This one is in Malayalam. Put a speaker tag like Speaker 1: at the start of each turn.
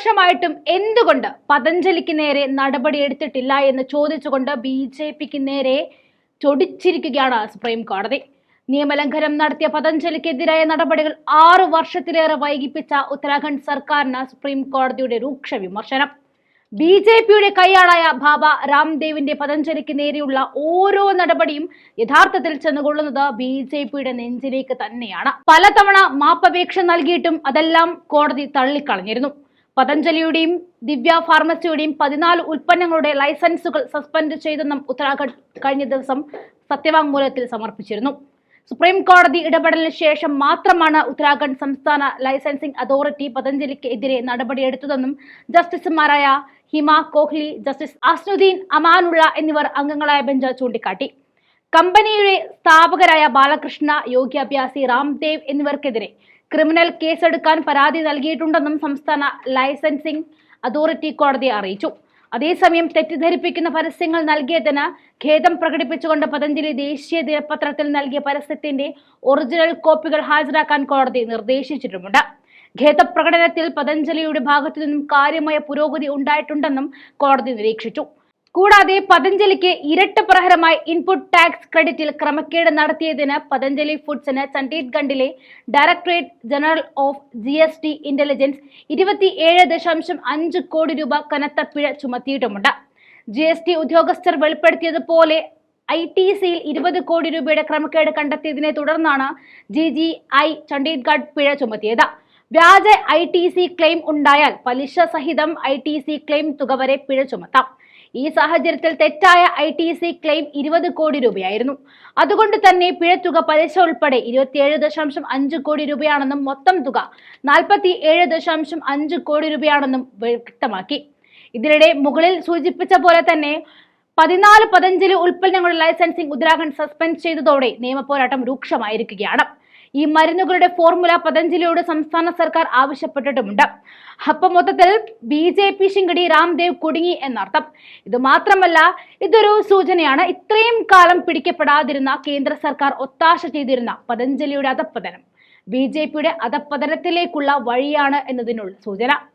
Speaker 1: വർഷമായിട്ടും എന്തുകൊണ്ട് പതഞ്ജലിക്ക് നേരെ നടപടി എടുത്തിട്ടില്ല എന്ന് ചോദിച്ചുകൊണ്ട് ബി ജെ പിക്ക് നേരെ ചൊടിച്ചിരിക്കുകയാണ് സുപ്രീം കോടതി. നിയമലംഘനം നടത്തിയ പതഞ്ജലിക്കെതിരായ നടപടികൾ ആറു വർഷത്തിലേറെ വൈകിപ്പിച്ച ഉത്തരാഖണ്ഡ് സർക്കാരിന് സുപ്രീം കോടതിയുടെ രൂക്ഷ വിമർശനം. ബി ജെ പിയുടെ കൈയാളായ ബാബ രാംദേവിന്റെ പതഞ്ജലിക്ക് നേരെയുള്ള ഓരോ നടപടിയും യഥാർത്ഥത്തിൽ ചെന്നുകൊള്ളുന്നത് ബി ജെ പിയുടെ നെഞ്ചിലേക്ക് തന്നെയാണ്. പലതവണ മാപ്പപേക്ഷ നൽകിയിട്ടും അതെല്ലാം കോടതി തള്ളിക്കളഞ്ഞിരുന്നു. പതഞ്ജലിയുടെയും ദിവ്യ ഫാർമസിയുടെയും പതിനാല് ഉൽപ്പന്നങ്ങളുടെ ലൈസൻസുകൾ സസ്പെൻഡ് ചെയ്തെന്നും ഉത്തരാഖണ്ഡ് കഴിഞ്ഞ ദിവസം സത്യവാങ്മൂലത്തിൽ സമർപ്പിച്ചിരുന്നു. സുപ്രീം കോടതി ഇടപെടലിന് ശേഷം മാത്രമാണ് ഉത്തരാഖണ്ഡ് സംസ്ഥാന ലൈസൻസിംഗ് അതോറിറ്റി പതഞ്ജലിക്ക് എതിരെ നടപടിയെടുത്തതെന്നും ജസ്റ്റിസുമാരായ ഹിമ കോഹ്ലി ജസ്റ്റിസ് അസ്നുദ്ദീൻ അമാനുള്ള എന്നിവർ അംഗങ്ങളായ ബെഞ്ച് ചൂണ്ടിക്കാട്ടി. കമ്പനിയുടെ സ്ഥാപകരായ ബാലകൃഷ്ണ യോഗ്യാഭ്യാസി രാംദേവ് എന്നിവർക്കെതിരെ ക്രിമിനൽ കേസെടുക്കാൻ പരാതി നൽകിയിട്ടുണ്ടെന്നും സംസ്ഥാന ലൈസൻസിംഗ് അതോറിറ്റി കോടതി അറിയിച്ചു. അതേസമയം തെറ്റിദ്ധരിപ്പിക്കുന്ന പരസ്യങ്ങൾ നൽകിയതിന് ഖേദം പ്രകടിപ്പിച്ചുകൊണ്ട് പതഞ്ജലി ദേശീയ ദിനപത്രത്തിൽ നൽകിയ പരസ്യത്തിന്റെ ഒറിജിനൽ കോപ്പികൾ ഹാജരാക്കാൻ കോടതി നിർദ്ദേശിച്ചിട്ടുമുണ്ട്. ഖേദപ്രകടനത്തിൽ പതഞ്ജലിയുടെ ഭാഗത്തു നിന്നും കാര്യമായ പുരോഗതി ഉണ്ടായിട്ടുണ്ടെന്നും കോടതി നിരീക്ഷിച്ചു. കൂടാതെ പതഞ്ജലിക്ക് ഇരട്ട പ്രഹരമായി ഇൻപുട്ട് ടാക്സ് ക്രെഡിറ്റിൽ ക്രമക്കേട് നടത്തിയതിന് പതഞ്ജലി ഫുഡ്സിന് ചണ്ഡീഗഡിലെ directorate general of G S T intelligence ഇരുപത്തിയേഴ് ദശാംശം അഞ്ച് കോടി രൂപ കനത്ത പിഴ ചുമത്തിയിട്ടുമുണ്ട്. ജി എസ് ടി ഉദ്യോഗസ്ഥർ വെളിപ്പെടുത്തിയതുപോലെ ഐ ടി സിയിൽ ഇരുപത് കോടി രൂപയുടെ ക്രമക്കേട് കണ്ടെത്തിയതിനെ തുടർന്നാണ് ജി ജി ഐ ചണ്ഡീഗഡ് പിഴ ചുമത്തിയത്. വ്യാജ ഐ ടി സി ക്ലെയിം ഉണ്ടായാൽ പലിശ സഹിതം ഐ ടി സി ക്ലെയിം തുക വരെ പിഴ ചുമത്താം. ഈ സാഹചര്യത്തിൽ തെറ്റായ ഐ ടി സി ക്ലെയിം ഇരുപത് കോടി രൂപയായിരുന്നു. അതുകൊണ്ട് തന്നെ പിഴത്തുക പലിശ ഉൾപ്പെടെ ഇരുപത്തിയേഴ് ദശാംശം അഞ്ച് കോടി രൂപയാണെന്നും മൊത്തം തുക നാൽപ്പത്തി ഏഴ് ദശാംശം അഞ്ച് കോടി രൂപയാണെന്നും വ്യക്തമാക്കി. ഇതിനിടെ മുകളിൽ സൂചിപ്പിച്ച പോലെ തന്നെ പതിനാല് പതഞ്ജലി ഉൽപ്പന്നങ്ങളുടെ ലൈസൻസിംഗ് ഉത്തരാഖണ്ഡ് സസ്പെൻഡ് ചെയ്തതോടെ നിയമപോരാട്ടം രൂക്ഷമായിരിക്കുകയാണ്. ഈ മരുന്നുകളുടെ ഫോർമുല പതഞ്ജലിയോട് സംസ്ഥാന സർക്കാർ ആവശ്യപ്പെട്ടിട്ടുമുണ്ട്. അപ്പൊ മൊത്തത്തിൽ ബി ജെ പി ശിങ്കടി രാംദേവ് കുടുങ്ങി എന്നർത്ഥം. ഇത് മാത്രമല്ല ഇതൊരു സൂചനയാണ്. ഇത്രയും കാലം പിടിക്കപ്പെടാതിരുന്ന കേന്ദ്ര സർക്കാർ ഒത്താശ ചെയ്തിരുന്ന പതഞ്ജലിയുടെ അധപ്പതനം ബി ജെ പിയുടെ അധപ്പതനത്തിലേക്കുള്ള വഴിയാണ് എന്നതിനുള്ള സൂചന.